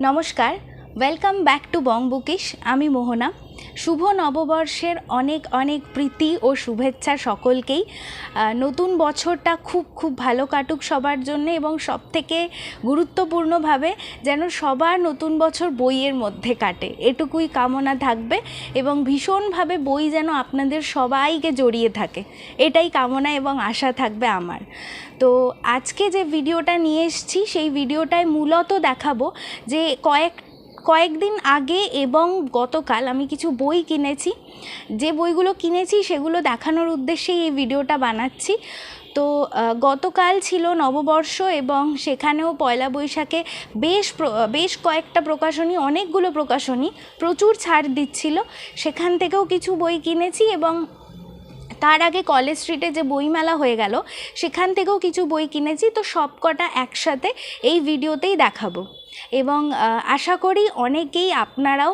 নমস্কার। Welcome back to Bong bookish আমি মোহনা। শুভ নববর্ষের অনেক অনেক প্রীতি ও শুভেচ্ছা সকলকেই। নতুন বছরটা খুব খুব ভালো কাটুক সবার জন্য এবং সব থেকে গুরুত্বপূর্ণভাবে যেন সবার নতুন বছর বইয়ের মধ্যে কাটে। এটুকুই কামনা থাকবে এবং ভীষণভাবে বই যেন আপনাদের সবাইকে জড়িয়ে থাকে। এটাই কামনা এবং আশা থাকবে আমার। তো আজকে যে ভিডিওটা নিয়ে এসেছি, সেই ভিডিওটায় মূলত দেখাবো যে কয়েক কয়েকদিন আগে এবং গতকাল আমি কিছু বই কিনেছি। যে বইগুলো কিনেছি সেগুলো দেখানোর উদ্দেশ্যেই এই ভিডিওটা বানাচ্ছি। তো গতকাল ছিল নববর্ষ এবং সেখানেও পয়লা বৈশাখে বেশ বেশ কয়েকটা প্রকাশনী, অনেকগুলো প্রকাশনী প্রচুর ছাড় দিচ্ছিল। সেখান থেকেও কিছু বই কিনেছি এবং তার আগে কলেজ স্ট্রিটে যে বইমেলা হয়ে গেল, সেখান থেকেও কিছু বই কিনেছি। তো সব কটা একসাথে এই ভিডিওতেই দেখাবো। এবং আশা করি অনেকেই আপনারাও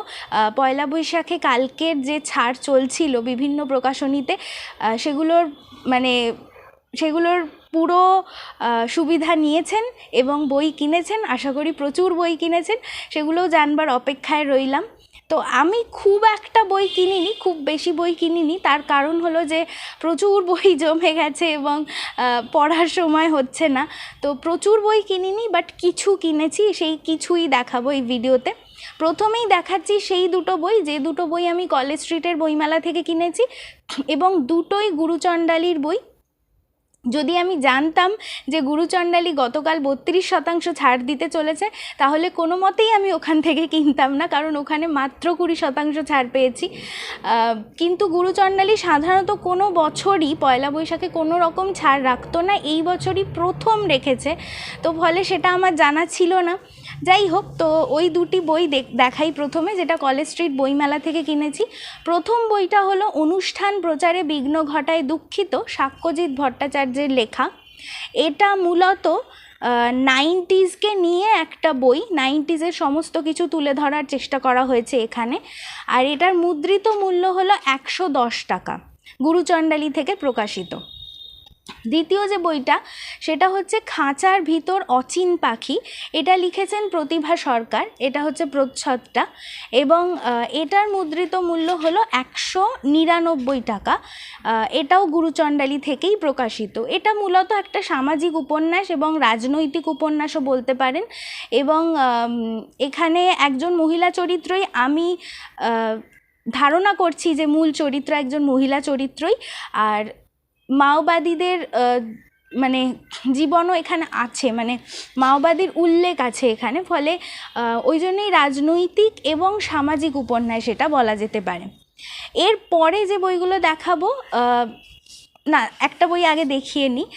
পয়লা বৈশাখে কালকের যে ছাড় চলছিল বিভিন্ন প্রকাশনীতে সেগুলোর মানে সেগুলোর পুরো সুবিধা নিয়েছেন এবং বই কিনেছেন, আশা করি প্রচুর বই কিনেছেন, সেগুলোও জানবার অপেক্ষায় রইলাম। তো আমি খুব একটা বই কিনিনি, খুব বেশি বই কিনিনি। তার কারণ হলো যে, প্রচুর বই জমে গেছে এবং পড়ার সময় হচ্ছে না। তো প্রচুর বই কিনিনি বাট কিছু কিনেছি, সেই কিছুই দেখাবো এই ভিডিওতে। প্রথমেই দেখাচ্ছি সেই দুটো বই, যে দুটো বই আমি কলেজ স্ট্রিটের বইমেলা থেকে কিনেছি। এবং দুটোই গুরুচণ্ডালির বই। যদি আমি জানতাম যে গুরুচণ্ডালী গতকাল বত্রিশ শতাংশ ছাড় দিতে চলেছে, তাহলে কোনো মতেই আমি ওখান থেকে কিনতাম না, কারণ ওখানে মাত্র কুড়ি শতাংশ ছাড় পেয়েছি। কিন্তু গুরুচণ্ডালী সাধারণত কোনো বছরই পয়লা বৈশাখে কোনো রকম ছাড় রাখতো না, এই বছরই প্রথম রেখেছে। তো ফলে সেটা আমার জানা ছিল না। যাই হোক তো ওই দুটি বই দেখ- দেখাই প্রথমে, যেটা কলেজ স্ট্রিট বইমেলা থেকে কিনেছি। প্রথম বইটা হলো অনুষ্ঠান প্রচারে বিঘ্ন ঘটায় দুঃখিত, সাক্ষ্যজিৎ ভট্টাচার্যের লেখা। এটা মূলত নাইনটিজকে নিয়ে একটা বই, নাইনটিজের সমস্ত কিছু তুলে ধরার চেষ্টা করা হয়েছে এখানে। আর এটার মুদ্রিত মূল্য হলো একশো দশ টাকা, গুরুচণ্ডালী থেকে প্রকাশিত। দ্বিতীয় যে বইটা, সেটা হচ্ছে খাঁচার ভিতর অচিন পাখি। এটা লিখেছেন প্রতিভা সরকার, এটা হচ্ছে প্রচ্ছদটা। এবং এটার মুদ্রিত মূল্য হলো একশো নিরানব্বই টাকা। এটাও গুরুচণ্ডালী থেকেই প্রকাশিত। এটা মূলত একটা সামাজিক উপন্যাস এবং রাজনৈতিক উপন্যাসও বলতে পারেন। এবং এখানে একজন মহিলা চরিত্রই আমি ধারণা করছি যে মূল চরিত্র একজন মহিলা চরিত্রই। আর মাওবাদীদের মানে জীবনও এখানে আছে মানে মাওবাদীর উল্লেখ আছে এখানে, ফলে ওই জন্যই রাজনৈতিক এবং সামাজিক উপন্যাস এটা বলা যেতে পারে। এর পরে যে বইগুলো দেখাবো না, একটা বই আগে দেখিয়ে নিই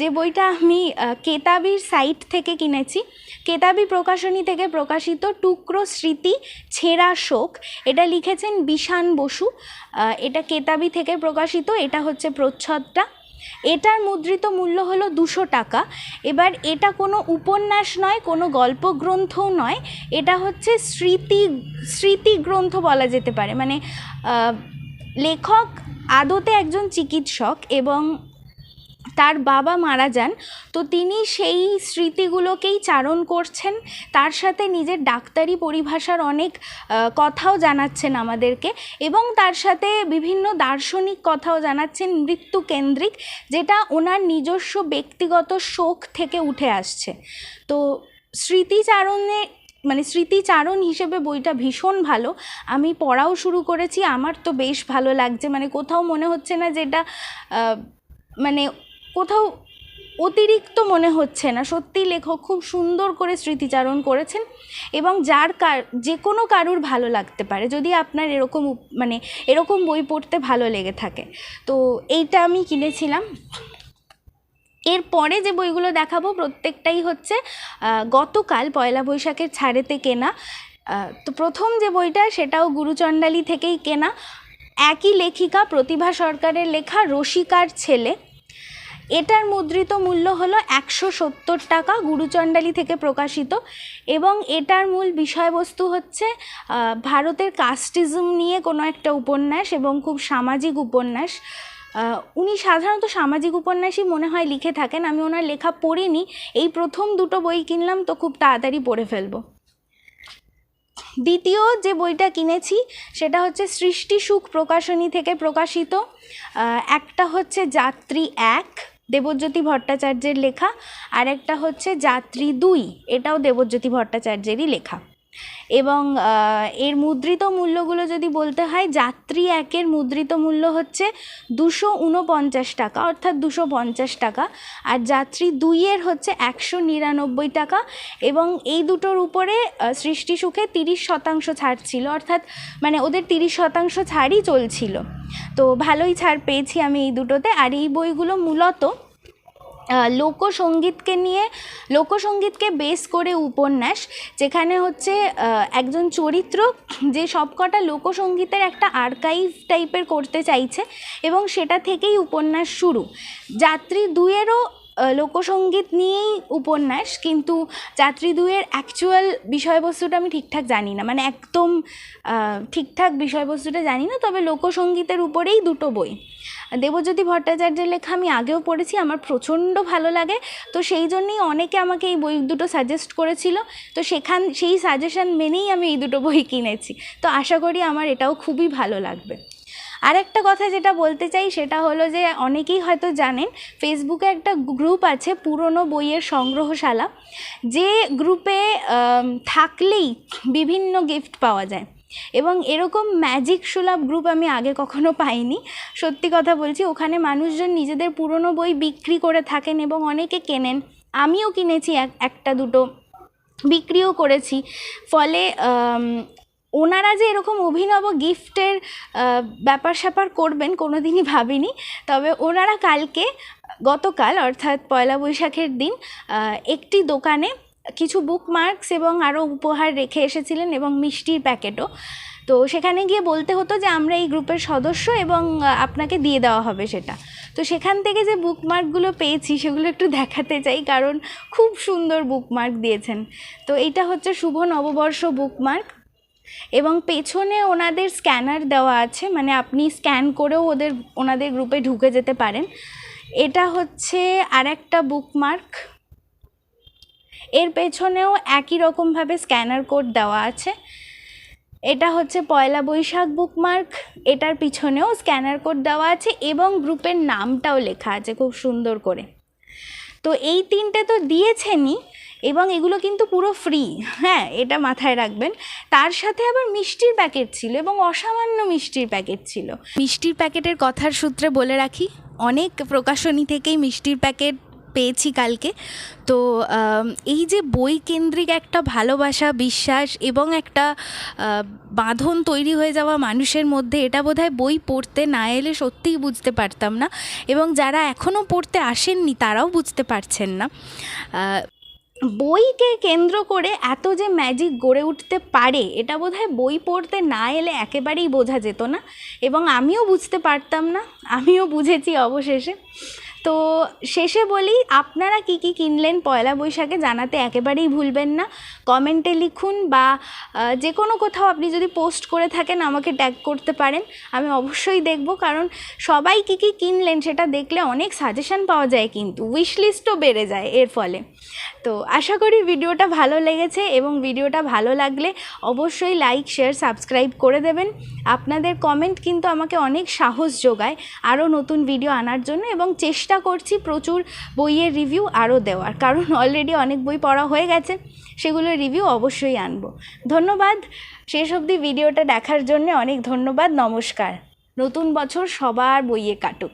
যে বইটা আমি কেতাবির সাইট থেকে কিনেছি। কেতাবি প্রকাশনী থেকে প্রকাশিত টুকরো স্মৃতি ছেঁড়া শোক। এটা লিখেছেন বিশান বসু। এটা কেতাবি থেকে প্রকাশিত, এটা হচ্ছে প্রচ্ছদটা। এটার মুদ্রিত মূল্য হলো দুশো টাকা। এবার এটা কোনো উপন্যাস নয়, কোনো গল্পগ্রন্থও নয়। এটা হচ্ছে স্মৃতি স্মৃতি গ্রন্থ বলা যেতে পারে। মানে লেখক আদতে একজন চিকিৎসক এবং তার বাবা মারা যান, তো তিনি সেই স্মৃতিগুলোকেই চারণ করছেন। তার সাথে নিজের ডাক্তারি পরিভাষার অনেক কথাও জানাচ্ছেন আমাদেরকে এবং তার সাথে বিভিন্ন দার্শনিক কথাও জানাচ্ছেন মৃত্যু কেন্দ্রিক, যেটা ওনার নিজস্ব ব্যক্তিগত শোক থেকে উঠে আসছে। তো স্মৃতিচারণে মানে স্মৃতিচারণ হিসেবে বইটা ভীষণ ভালো। আমি পড়াও শুরু করেছি, আমার তো বেশ ভালো লাগছে। মানে কোথাও মনে হচ্ছে না যে এটা মানে কোথাও অতিরিক্ত মনে হচ্ছে না। সত্যি লেখক খুব সুন্দর করে স্মৃতিচারণ করেছেন এবং যার কার, যে কোনো কারুর ভালো লাগতে পারে। যদি আপনার এরকম মানে এরকম বই পড়তে ভালো লেগে থাকে। তো এইটা আমি কিনেছিলাম। এরপরে যে বইগুলো দেখাবো প্রত্যেকটাই হচ্ছে গতকাল পয়লা বৈশাখের ছাড়েতে কেনা। তো প্রথম যে বইটা সেটাও গুরুচণ্ডালী থেকেই কেনা। একই লেখিকা প্রতিভা সরকারের লেখা রসিকার ছেলে। এটার মুদ্রিত মূল্য হলো একশো সত্তর টাকা গুরুচণ্ডালী থেকে প্রকাশিত এবং এটার মূল বিষয়বস্তু হচ্ছে ভারতের কাস্টিজম নিয়ে কোনো একটা উপন্যাস এবং খুব সামাজিক উপন্যাস। উনি সাধারণত সামাজিক উপন্যাসই মনে হয় লিখে থাকেন। আমি ওনার লেখা পড়িনি। এই প্রথম দুটো বই কিনলাম তো খুব তাড়াতাড়ি পড়ে ফেলব। দ্বিতীয় যে বইটা কিনেছি, সেটা হচ্ছে সৃষ্টি সুখ প্রকাশনী থেকে প্রকাশিত। একটা হচ্ছে যাত্রী এক, দেবজ্যোতি ভট্টাচার্যের লেখা। আর একটা হচ্ছে যাত্রী দুই, এটাও দেবজ্যোতি ভট্টাচার্যেরই লেখা। এবং এর মুদ্রিত মূল্যগুলো যদি বলতে হয়, যাত্রী একের মুদ্রিত মূল্য হচ্ছে দুশো উনপঞ্চাশ টাকা, অর্থাৎ দুশো পঞ্চাশ টাকা। আর যাত্রী দুইয়ের হচ্ছে একশো নিরানব্বই টাকা এবং এই দুটোর উপরে সৃষ্টি সুখে তিরিশ শতাংশ ছাড় ছিল, অর্থাৎ মানে ওদের তিরিশ শতাংশ ছাড়ই চলছিল। তো ভালোই ছাড় পেয়েছি আমি এই দুটোতে। আর এই বইগুলো মূলত লোকসঙ্গীতকে নিয়ে লোকসঙ্গীতকে বেস করে উপন্যাস যেখানে হচ্ছে একজন চরিত্র যে সবকটা লোকসঙ্গীতের একটা আর্কাইভ টাইপের করতে চাইছে এবং সেটা থেকেই উপন্যাস শুরু। যাত্রী দুইয়েরও আহ, লোকসঙ্গীত নিয়েই উপন্যাস, কিন্তু যাত্রী দুয়ের অ্যাকচুয়াল বিষয়বস্তুটা আমি ঠিকঠাক জানি না। মানে একদম ঠিকঠাক বিষয়বস্তুটা জানি না, তবে লোকসঙ্গীতের উপরেই দুটো বই। দেবজ্যোতি ভট্টাচার্যের লেখা আমি আগেও পড়েছি, আমার প্রচণ্ড ভালো লাগে। তো সেই জন্যই অনেকে আমাকে এই বই দুটো সাজেস্ট করেছিল। তো সেখান, সেই সাজেশন মেনেই আমি এই দুটো বই কিনেছি। তো আশা করি আমার এটাও খুবই ভালো লাগবে। আরেকটা কথা যেটা বলতে চাই সেটা হলো যে অনেকেই হয়তো জানেন ফেসবুকে একটা গ্রুপ আছে পুরনো বইয়ের সংগ্রহশালা, যে গ্রুপে থাকলেই বিভিন্ন গিফট পাওয়া যায়। এবং এরকম ম্যাজিক সুলভ গ্রুপ আমি আগে কখনো পাইনি। সত্যি কথা বলছি, ওখানে মানুষজন নিজেদের পুরনো বই বিক্রি করে থাকেন এবং অনেকে কেনেন। আমিও কিনেছি এক, একটা দুটো। বিক্রিও করেছি। ফলে ওনারা যে এরকম অভিনব গিফটের ব্যাপার স্যাপার করবেন কোনো দিনই ভাবিনি। তবে ওনারা কালকে, গতকাল অর্থাৎ পয়লা বৈশাখের দিন একটি দোকানে কিছু বুকমার্কস এবং আরও উপহার রেখে এসেছিলেন এবং মিষ্টির প্যাকেটও। তো সেখানে গিয়ে বলতে হতো যে, আমরা এই গ্রুপের সদস্য এবং আপনাকে দিয়ে দেওয়া হবে সেটা। তো সেখান থেকে যে বুকমার্কগুলো পেয়েছি, সেগুলো একটু দেখাতে চাই, কারণ খুব সুন্দর বুকমার্ক দিয়েছেন। তো এইটা হচ্ছে শুভ নববর্ষ বুকমার্ক এবং পেছনে ওনাদের স্ক্যানার দেওয়া আছে মানে আপনি স্ক্যান করেও ওদের, ওনাদের গ্রুপে ঢুকে যেতে পারেন। এটা হচ্ছে আর একটা বুকমার্ক এর পেছনেও একই রকমভাবে স্ক্যানার কোড দেওয়া আছে। এটা হচ্ছে পয়লা বৈশাখ বুকমার্ক এটার পিছনেও স্ক্যানার কোড দেওয়া আছে এবং গ্রুপের নামটাও লেখা আছে খুব সুন্দর করে। তো এই তিনটে তো দিয়েছেনই এবং এগুলো কিন্তু পুরো ফ্রি হ্যাঁ এটা মাথায় রাখবেন। তার সাথে আবার মিষ্টির প্যাকেট ছিল এবং অসামান্য মিষ্টির প্যাকেট ছিল। মিষ্টির প্যাকেটের কথার সূত্রে বলে রাখি, অনেক প্রকাশনী থেকেই মিষ্টির প্যাকেট পেয়েছি কালকে। তো এই যে বই কেন্দ্রিক একটা ভালোবাসা, বিশ্বাস এবং একটা বাঁধন তৈরি হয়ে যাওয়া মানুষের মধ্যে, এটা বোধহয় বই পড়তে না এলে সত্যিই বুঝতে পারতাম না। এবং যারা এখনও পড়তে আসেননি, তারাও বুঝতে পারছেন না। বইকে কেন্দ্র করে এত যে ম্যাজিক গড়ে উঠতে পারে, এটা বোধহয় বই পড়তে না এলে একেবারেই বোঝা যেত না। এবং আমিও বুঝতে পারতাম না, আমিও বুঝেছি অবশেষে। তো শেষে বলি, আপনারা কি কি কিনলেন পয়লা বৈশাখে জানাতে একেবারেই ভুলবেন না। কমেন্টে লিখুন বা যে কোনো কোথাও আপনি যদি পোস্ট করে থাকেন আমাকে ট্যাগ করতে পারেন। আমি অবশ্যই দেখব, কারণ সবাই কি কি কিনলেন সেটা দেখলে অনেক সাজেশন পাওয়া যায় কিন্তু উইশ লিস্টও বেড়ে যায় এর ফলে। তো আশা করি ভিডিওটা ভালো লেগেছে এবং ভিডিওটা ভালো লাগলে অবশ্যই লাইক শেয়ার সাবস্ক্রাইব করে দেবেন। আপনাদের কমেন্ট কিন্তু আমাকে অনেক সাহস যোগায় আরও নতুন ভিডিও আনার জন্য এবং চেষ্টা করছি প্রচুর বইয়ের রিভিউ আরও দেওয়ার। কারণ অলরেডি অনেক বই পড়া হয়ে গেছে সেগুলোর রিভিউ অবশ্যই আনব। ধন্যবাদ। শেষ অবধি ভিডিওটা দেখার জন্য অনেক ধন্যবাদ। নমস্কার। নতুন বছর সবার বইয়ে কাটুক।